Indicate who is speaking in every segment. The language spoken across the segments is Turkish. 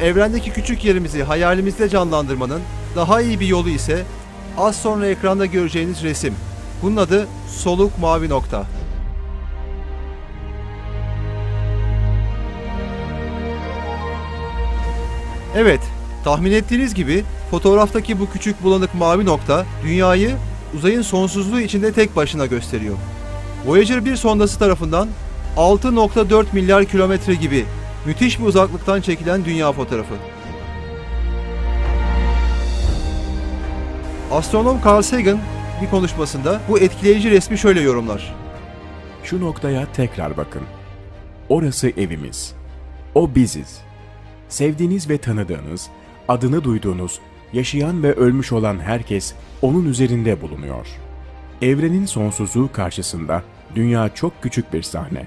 Speaker 1: Evrendeki küçük yerimizi hayalimizde canlandırmanın daha iyi bir yolu ise az sonra ekranda göreceğiniz resim. Bunun adı soluk mavi nokta. Evet, tahmin ettiğiniz gibi fotoğraftaki bu küçük bulanık mavi nokta dünyayı uzayın sonsuzluğu içinde tek başına gösteriyor. Voyager 1 sondası tarafından 6.4 milyar kilometre gibi müthiş bir uzaklıktan çekilen dünya fotoğrafı. Astronom Carl Sagan bir konuşmasında bu etkileyici resmi şöyle yorumlar.
Speaker 2: Şu noktaya tekrar bakın. Orası evimiz. O biziz. Sevdiğiniz ve tanıdığınız, adını duyduğunuz, yaşayan ve ölmüş olan herkes onun üzerinde bulunuyor. Evrenin sonsuzluğu karşısında dünya çok küçük bir sahne.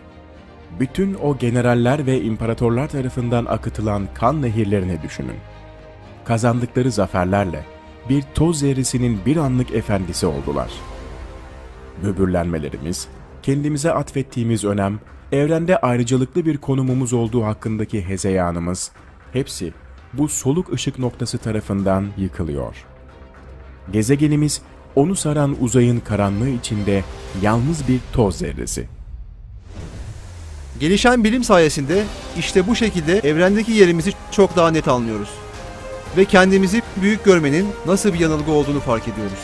Speaker 2: Bütün o generaller ve imparatorlar tarafından akıtılan kan nehirlerini düşünün. Kazandıkları zaferlerle bir toz zerresinin bir anlık efendisi oldular böbürlenmelerimiz, kendimize atfettiğimiz önem, evrende ayrıcalıklı bir konumumuz olduğu hakkındaki hezeyanımız, hepsi bu soluk ışık noktası tarafından yıkılıyor. Gezegenimiz, onu saran uzayın karanlığı içinde yalnız bir toz zerresi.
Speaker 1: Gelişen bilim sayesinde işte bu şekilde evrendeki yerimizi çok daha net anlıyoruz. Ve kendimizi büyük görmenin nasıl bir yanılgı olduğunu fark ediyoruz.